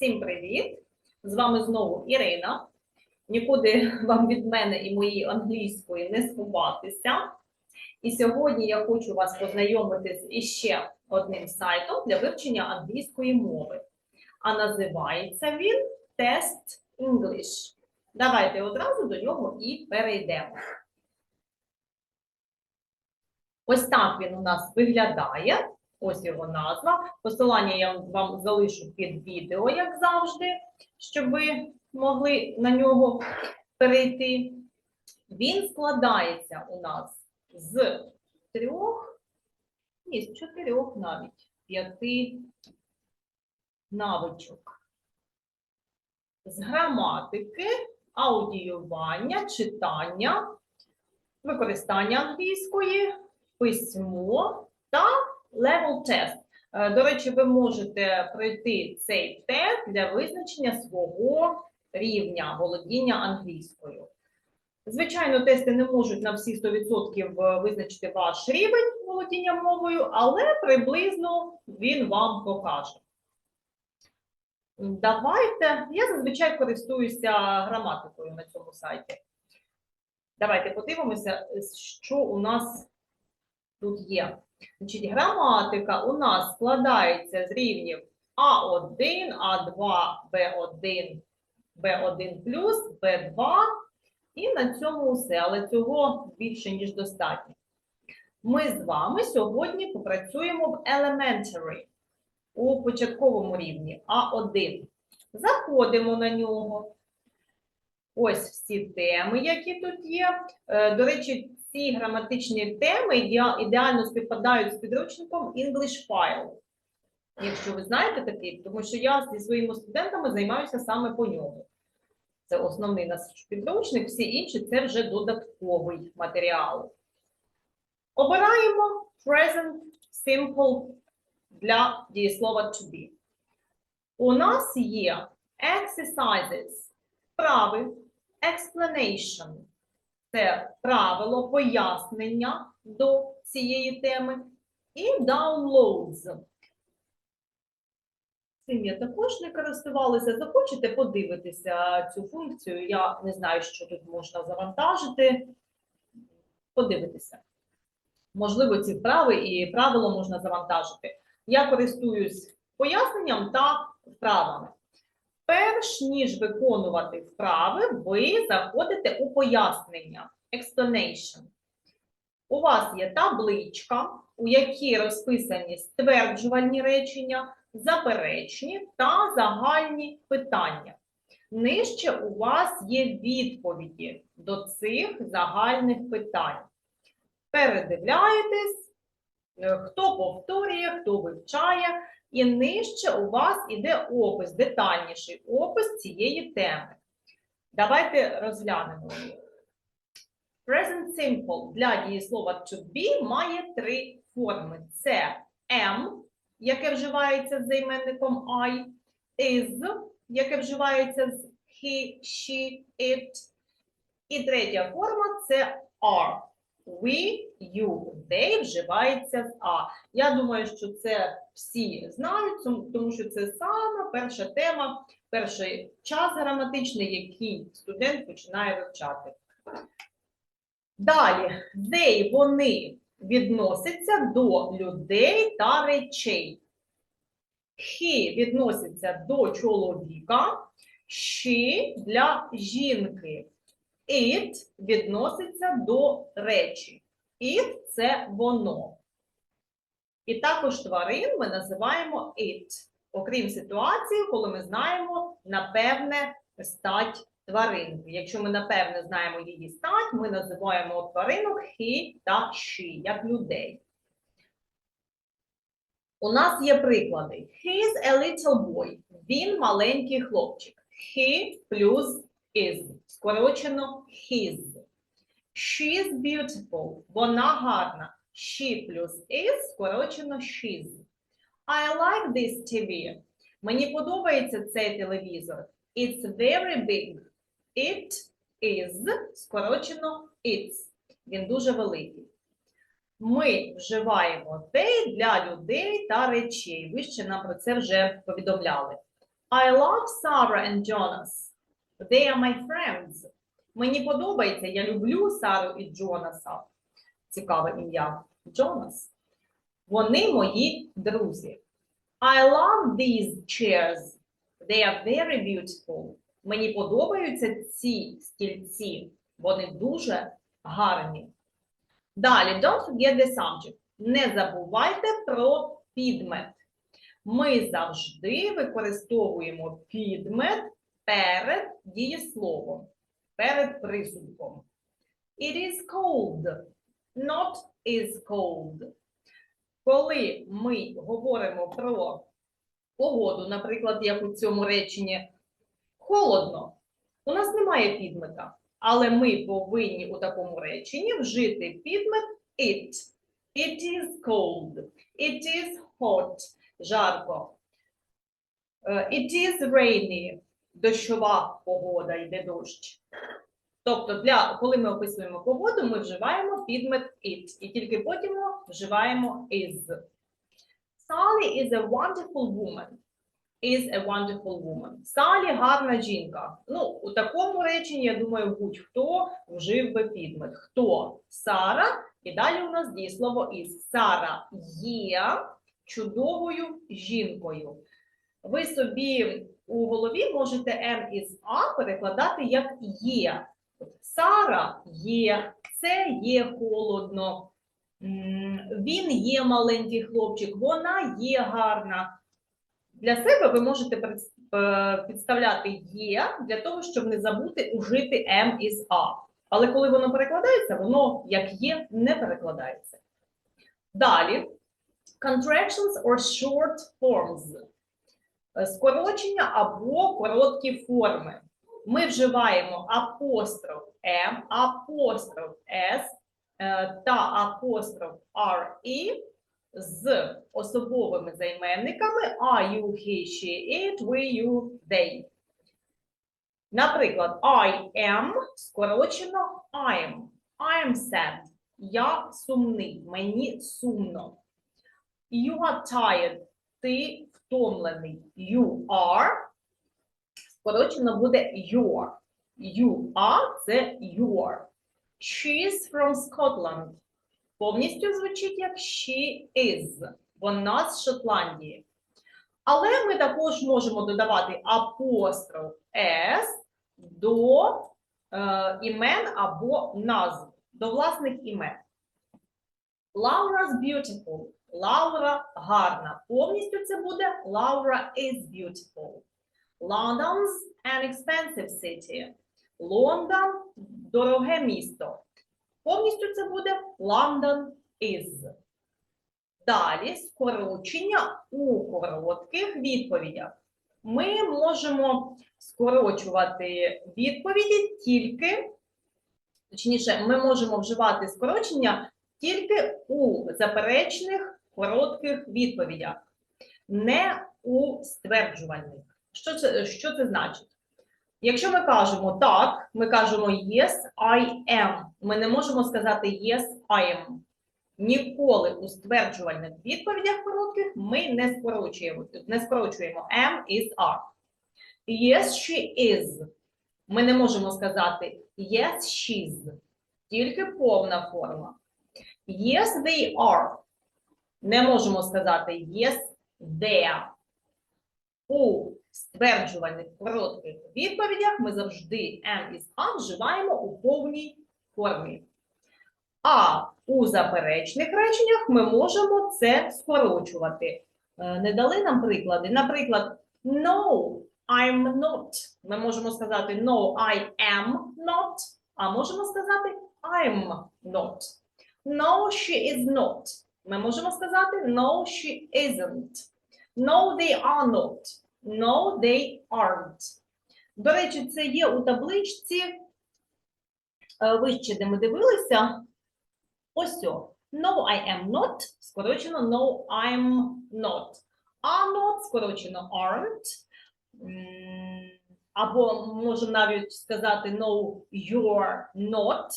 Всім привіт! З вами знову Ірина. Нікуди вам від мене і моєї англійської не сховатися. І сьогодні я хочу вас познайомити з іще одним сайтом для вивчення англійської мови. А називається він Test English. Давайте одразу до нього і перейдемо. Ось так він у нас виглядає. Ось його назва. Посилання я вам залишу під відео, як завжди, щоб ви могли на нього перейти. Він складається у нас з трьох, ні, з чотирьох навіть, п'яти навичок. З граматики, аудіювання, читання, використання англійської, письмо та level test. Е, До речі, ви можете пройти цей тест для визначення свого рівня володіння англійською. Звичайно, тести не можуть на всі 100% визначити ваш рівень володіння мовою, але приблизно він вам покаже. Давайте, я зазвичай користуюся граматикою на цьому сайті. Давайте подивимося, що у нас тут є. Значить, граматика у нас складається з рівнів А1, А2, Б1, Б1 Б2. І на цьому все, але цього більше, ніж достатньо. Ми з вами сьогодні попрацюємо в elementary, у початковому рівні А1. Заходимо на нього. Ось всі теми, які тут є. Е, До речі, ці граматичні теми ідеально співпадають з підручником English File. Якщо ви знаєте такий, тому що я зі своїми студентами займаюся саме по ньому. Це основний наш підручник, всі інші це вже додатковий матеріал. Обираємо present simple для дієслова to be. У нас є exercises, вправи, explanation. Це правило пояснення до цієї теми. І downloads. Цим я також не користувалася. Захочете подивитися цю функцію. Я не знаю, що тут можна завантажити. Подивитися. Можливо, ці вправи і правило можна завантажити. Я користуюсь поясненням та вправами. Перш ніж виконувати вправи, ви заходите у пояснення explanation. У вас є табличка, у якій розписані стверджувальні речення, заперечні та загальні питання. Нижче у вас є відповіді до цих загальних питань. Передивляєтесь, е, хто повторює, хто вивчає, і нижче у вас іде опис, детальніший опис цієї теми. Давайте розглянемо. Present simple для дієслова to be має три форми: це am, яке вживається з займенником I, is, яке вживається з he, she, it. І третя форма це are. We, you, they вживається з А. Я думаю, що це всі знають, тому що це саме перша тема, перший час граматичний, який студент починає вивчати. Далі, they, вони відносяться до людей та речей. He відноситься до чоловіка, she для жінки. It відноситься до речі. It – це воно. І також тварин ми називаємо it. Окрім ситуації, коли ми знаємо напевне стать тваринки. Якщо ми напевне знаємо її стать, ми називаємо тваринок he та she, як людей. У нас є приклади. He is a little boy. Він маленький хлопчик. He плюс is. Скорочено his. She is beautiful. Вона гарна. She плюс is скорочено she's. I like this TV. Мені подобається цей телевізор. It's very big. It is скорочено it's. Він дуже великий. Ми вживаємо they для людей та речей. Ви ще нам про це вже повідомляли. I love Sarah and Jonas. They are my friends. Мені подобається, я люблю Сару і Джонаса. Цікаве ім'я. Джонас. Вони мої друзі. I love these chairs. They are very beautiful. Мені подобаються ці стільці. Вони дуже гарні. Далі, don't forget the subject. Не забувайте про підмет. Ми завжди використовуємо підмет перед дієсловом, перед присудком. It is cold, not is cold. Коли ми говоримо про погоду, наприклад, як у цьому реченні, холодно, у нас немає підмета, але ми повинні у такому реченні вжити підмет it. It is cold. It is hot. Жарко. Е, It is rainy. Дощова погода, йде дощ. Тобто, для, коли ми описуємо погоду, ми вживаємо підмет it. І тільки потім вживаємо is. Sally is a wonderful woman. Is a wonderful woman. Салі гарна жінка. Ну, у такому реченні, я думаю, будь-хто вжив би підмет. Хто? Сара. І далі у нас дієслово is. Сара є чудовою жінкою. Ви собі у голові можете M із A перекладати як є. Сара є, це є холодно. Він є маленький хлопчик, вона є гарна. Для себе ви можете е, підставляти є для того, щоб не забути ужити M із A. Але коли воно перекладається, воно як є не перекладається. Далі contractions or short forms. Е, Скорочення або короткі форми. Ми вживаємо апостроф М, апостроф С е, та апостроф RE з особовими займенниками I, you, he, she, it, we, you, they. Наприклад, I am скорочено I'm. I'm sad. Я сумний, мені сумно. You are tired. Ти втомлений. You are. Скорочено буде your. You are це your. She is from Scotland. Повністю звучить як she is. Вона з Шотландії. Але ми також можемо додавати апостроф s до е, імен або назв, до власних імен. Laura's beautiful. Лаура гарна. Повністю це буде Laura is beautiful. London's an expensive city. Лондон дороге місто. Повністю це буде London is. Далі скорочення у коротких відповідях. Ми можемо скорочувати відповіді тільки, точніше, ми можемо вживати скорочення тільки у заперечних коротких відповідях, не у стверджувальних. Що це, що це значить? Якщо ми кажемо так, ми кажемо yes, I am. Ми не можемо сказати yes, I am. Ніколи у стверджувальних відповідях коротких ми не скорочуємо, не скорочуємо am, is, are. Yes, she is. Ми не можемо сказати yes, she's. Тільки повна форма. Yes, they are. Не можемо сказати yes, they are. У стверджувальних коротких відповідях ми завжди am is are вживаємо у повній формі. А у заперечних реченнях ми можемо це скорочувати. Е, Не дали нам приклади. Наприклад, no, I'm not. Ми можемо сказати no, I am not, а можемо сказати I'm not. No, she is not. Ми можемо сказати no, she isn't. No, they are not. No, they aren't. До речі, це є у табличці е, вище, де ми дивилися. Ось о. No, I am not. Скорочено no, I'm not. Are not, скорочено aren't. Або можемо навіть сказати no, you're not.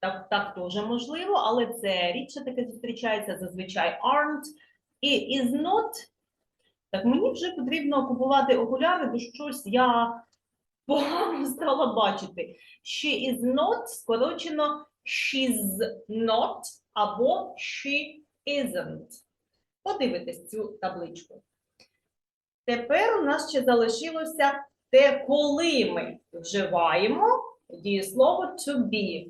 Так, так теж можливо, але це рідше таке зустрічається зазвичай aren't. І is not Так мені вже потрібно купувати окуляри, бо щось я погано стала бачити. She is not скорочено she's not або she isn't. Подивитесь цю табличку. Тепер у нас ще залишилося те, коли ми вживаємо дієслово to be.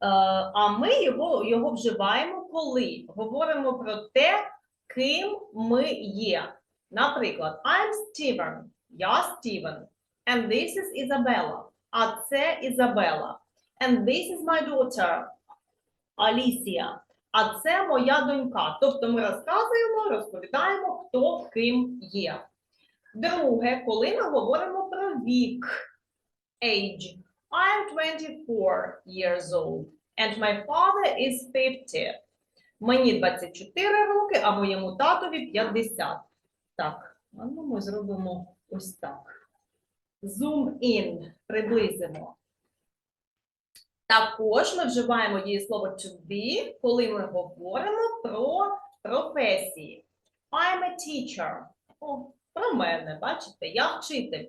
Е, А ми його, його вживаємо, коли говоримо про те, ким ми є. Наприклад, I'm Steven, я Стівен, and this is Isabella, а це Ізабела. And this is my daughter, Alicia, а це моя донька. Тобто ми розказуємо, розповідаємо, хто ким є. Друге, коли ми говоримо про вік, age. I'm 24 years old, and my father is 50. Мені 24 роки, а моєму татові 50. Так, ну ми зробимо ось так. Zoom in, приблизимо. Також ми вживаємо дієслово to be, коли ми говоримо про професії. I'm a teacher. О, про мене, бачите, я вчитель.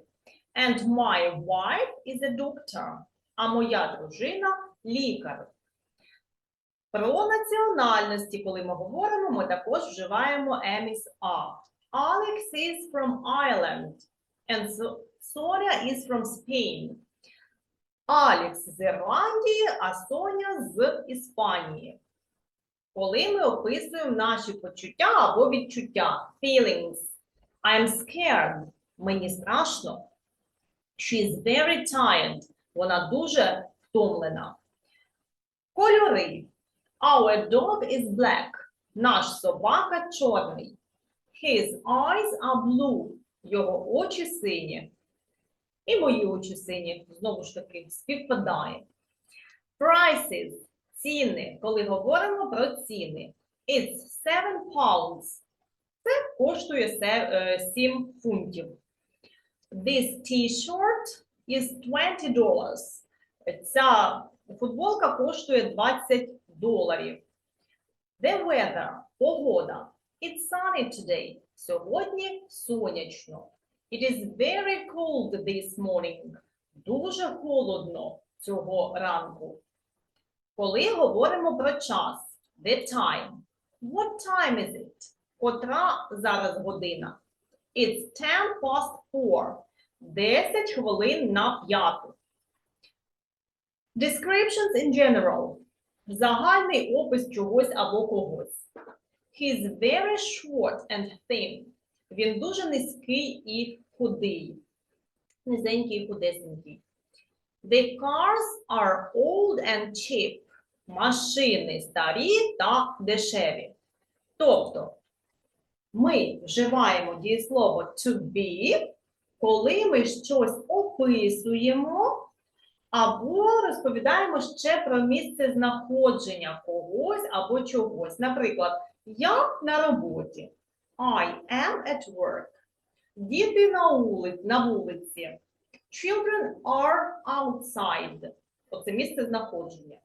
And my wife is a doctor. А моя дружина лікар. Про національності, коли ми говоримо, ми також вживаємо еміс А. Alex is from Ireland. And Sonia is from Spain. Алекс з Ірландії, а Соня з Іспанії. Коли ми описуємо наші почуття або відчуття. Feelings. I'm scared. Мені страшно. She is very tired. Вона дуже втомлена. Кольори. Our dog is black. Наш собака чорний. His eyes are blue. Його очі сині. І мої очі сині. Знову ж таки, співпадає. Prices. Ціни. Коли говоримо про ціни. It's 7 pounds. Це коштує 7 фунтів. This t-shirt is 20 dollars. Ця футболка коштує 20 доларів. The weather – погода. It's sunny today. Сьогодні сонячно. It is very cold this morning. Дуже холодно цього ранку. Коли говоримо про час, the time. What time is it? Котра зараз година? It's 10 past 4. 10 хвилин на п'яту. Descriptions in general. Загальний опис чогось або когось. He's very short and thin. Він дуже низький і худий. Низенький і худесенький. The cars are old and cheap. Машини старі та дешеві. Тобто, ми вживаємо дієслово to be, коли ми щось описуємо або розповідаємо ще про місце знаходження когось або чогось. Наприклад, я на роботі. I am at work. Діти на вулиці, на вулиці. Children are outside. Оце місце знаходження.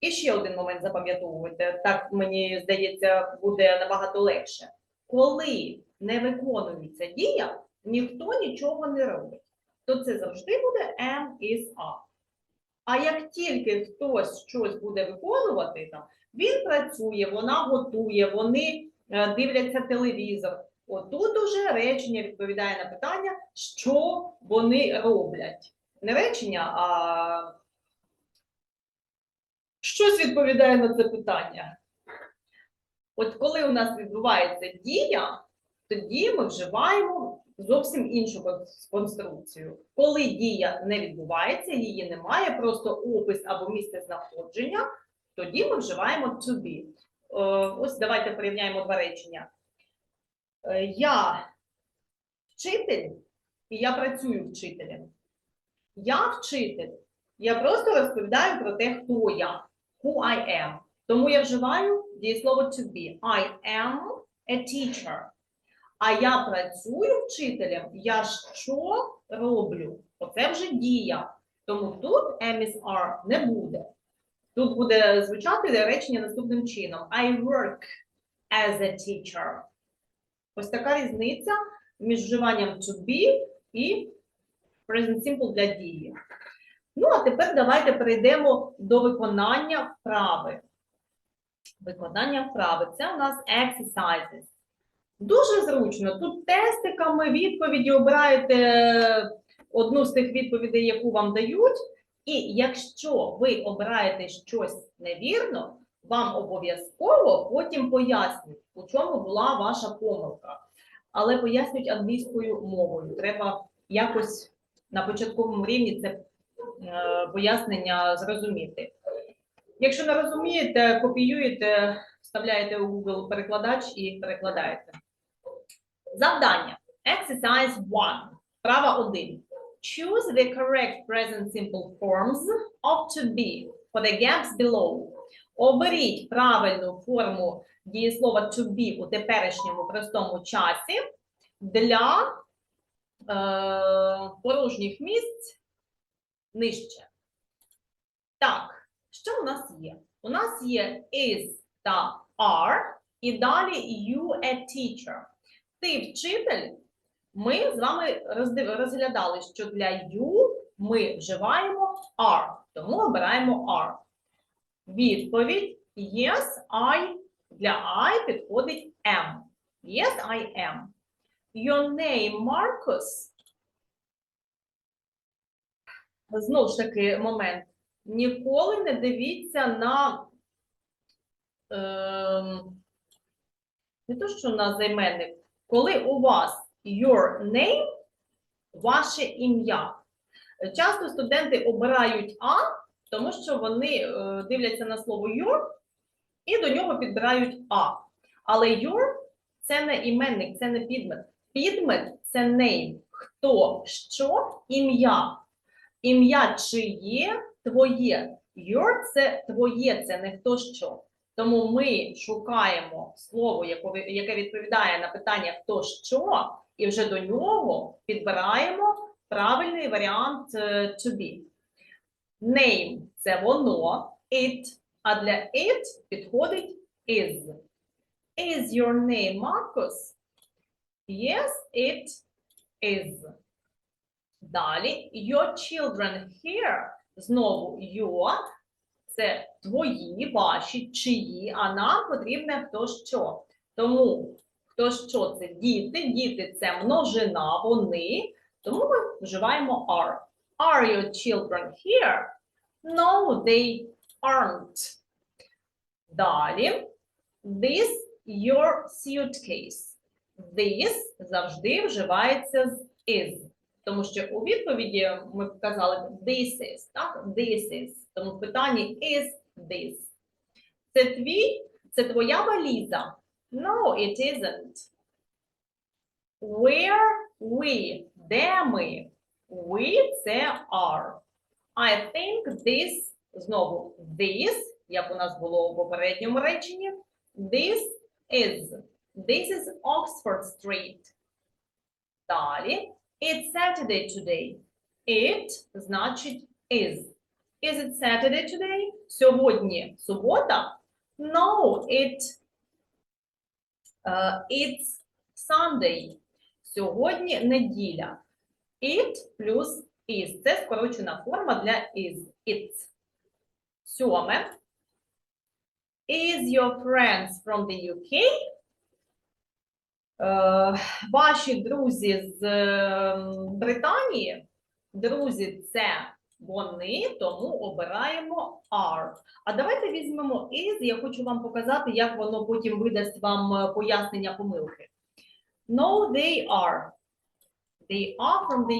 І ще один момент запам'ятовуйте, так мені здається, буде набагато легше. Коли не виконується дія, ніхто нічого не робить, то це завжди буде am is are. А як тільки хтось щось буде виконувати, там, він працює, вона готує, вони е, дивляться телевізор. Отут уже речення відповідає на питання, що вони роблять. Не речення, а щось відповідає на це питання. От коли у нас відбувається дія, тоді ми вживаємо зовсім іншу конструкцію. Коли дія не відбувається, її немає, просто опис або місце знаходження, тоді ми вживаємо to be. Е, Ось давайте порівняємо два речення. Е, Я вчитель, і я працюю вчителем. Я вчитель. Я просто розповідаю про те, хто я, who I am. Тому я вживаю дієслово to be. I am a teacher. А я працюю вчителем, я що роблю? Оце вже дія. Тому тут am is не буде. Тут буде звучати речення наступним чином: I work as a teacher. Ось така різниця між вживанням to be і present simple для дії. Ну, а тепер давайте перейдемо до виконання вправи. Виконання вправи це у нас exercises. Дуже зручно. Тут тестиками відповіді обираєте одну з тих відповідей, яку вам дають. І якщо ви обираєте щось невірно, вам обов'язково потім пояснюють, у чому була ваша помилка. Але пояснюють англійською мовою. Треба якось на початковому рівні це пояснення зрозуміти. Якщо не розумієте, копіюєте, вставляєте у Google перекладач і перекладаєте. Завдання. Exercise 1. Права 1. Choose the correct present simple forms of to be for the gaps below. Оберіть правильну форму дієслова to be у теперішньому простому часі для е, порожніх місць нижче. Так, що у нас є? У нас є is та are, і далі you a teacher. Ти вчитель. Ми з вами розглядали, що для you ми вживаємо are, тому обираємо are. Відповідь yes, I. Для I підходить am. Yes, I am. Your name, Marcus. Знову ж таки, момент. Ніколи не дивіться на ем, не то, що на займенник, коли у вас your name, ваше ім'я. Часто студенти обирають А, тому що вони е, дивляться на слово your і до нього підбирають А. Але your це не іменник, це не підмет. Підмет це name. Хто, що, ім'я. Ім'я чиє, твоє. Your це твоє, це не хто що. Тому ми шукаємо слово, яке відповідає на питання хто що, і вже до нього підбираємо правильний варіант е, to be. Name це воно, it, а для it підходить is. Is your name Marcus? Yes, it is. Далі, your children here. Знову your це твої, ваші, чиї, а нам потрібне хто що. Тому хто що це діти, діти це множина, вони, тому ми вживаємо are. Are your children here? No, they aren't. Далі, this your suitcase. This завжди вживається з is. Тому що у відповіді ми показали this is, так? This is. Тому в питанні is this. Це твій, це твоя валіза. No, it isn't. Where we? Де ми? We це are. I think this, знову this, як у нас було у попередньому реченні. This is. This is Oxford Street. Далі. It's Saturday today. It значить is. Is it Saturday today? Сьогодні субота? No, it, uh, it's Sunday. Сьогодні неділя. It плюс is. Це скорочена форма для is. It's. Сьоме. Is your friends from the UK? Е, ваші друзі з е, Британії, друзі, це вони, тому обираємо are. А давайте візьмемо is, я хочу вам показати, як воно потім видасть вам е, пояснення помилки. No, they are. They are from the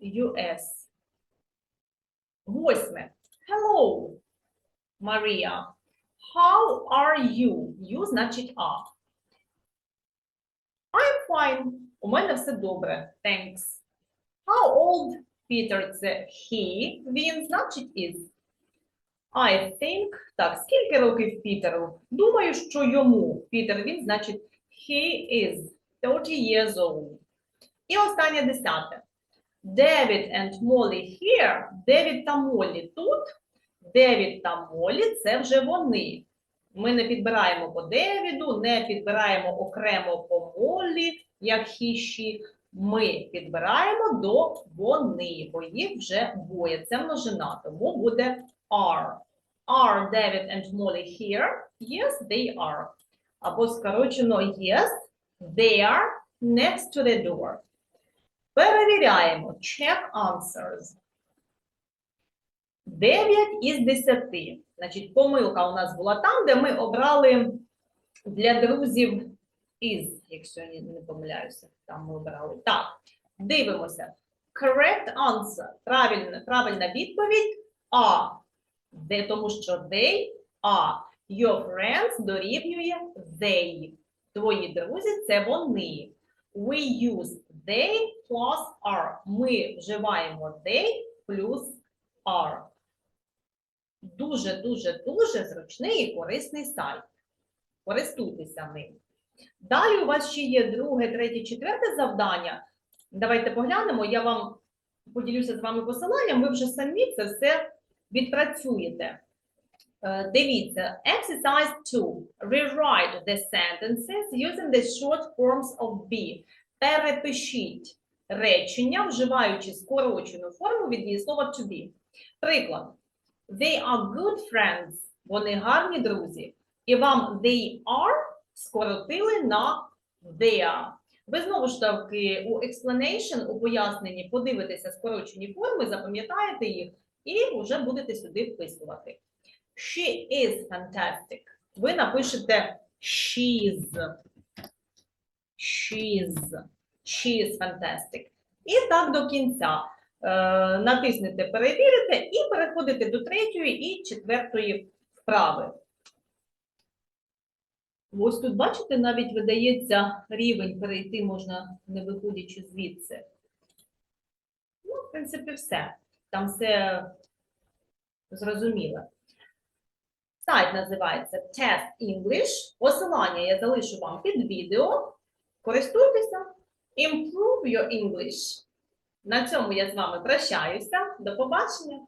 US. Восьме. Hello, Maria. How are you? You значить are. Fine. У мене все добре. Thanks. How old? Peter це he. Він значить is. I think. Так, скільки років Пітеру? Думаю, що йому. Пітер, він значить he is 30 years old. І останнє десяте. David and Molly here. Девід та Моллі тут. Девід та Моллі це вже вони. Ми не підбираємо по Девіду, не підбираємо окремо по Моллі, як хіші. Ми підбираємо до вони, бо їх вже двоє. Це множина, тому буде are. Are David and Molly here? Yes, they are. Або скорочено yes, they are next to the door. Перевіряємо. Check answers. 9 із 10. Значить, помилка у нас була там, де ми обрали для друзів із, якщо я не помиляюся, там ми обрали. Так, дивимося. Correct answer. Правильна, правильна відповідь А. Де, тому що they are. Your friends дорівнює they. Твої друзі це вони. We use they plus are. Ми вживаємо they плюс are. Дуже, дуже, дуже зручний і корисний сайт. Користуйтеся ним. Далі у вас ще є друге, третє, четверте завдання. Давайте поглянемо. Я вам поділюся з вами посиланням. Ви вже самі це все відпрацюєте. Е, Дивіться, exercise 2. Rewrite the sentences using the short forms of be. Перепишіть речення, вживаючи скорочену форму від дієслова to be. Приклад. They are good friends. Вони гарні друзі. І вам they are скоротили на their. Ви знову ж таки у explanation, у поясненні подивитеся скорочені форми, запам'ятаєте їх і вже будете сюди вписувати. She is fantastic. Ви напишете she's. She's. She's fantastic. І так до кінця. Е, натиснете перевірите і переходите до третьої і четвертої вправи. Ось тут, бачите, навіть видається рівень перейти можна не виходячи звідси. Ну, в принципі, все. Там все зрозуміло. Сайт називається Test English. Посилання я залишу вам під відео. Користуйтеся. Improve your English. На цьому я з вами прощаюся. До побачення!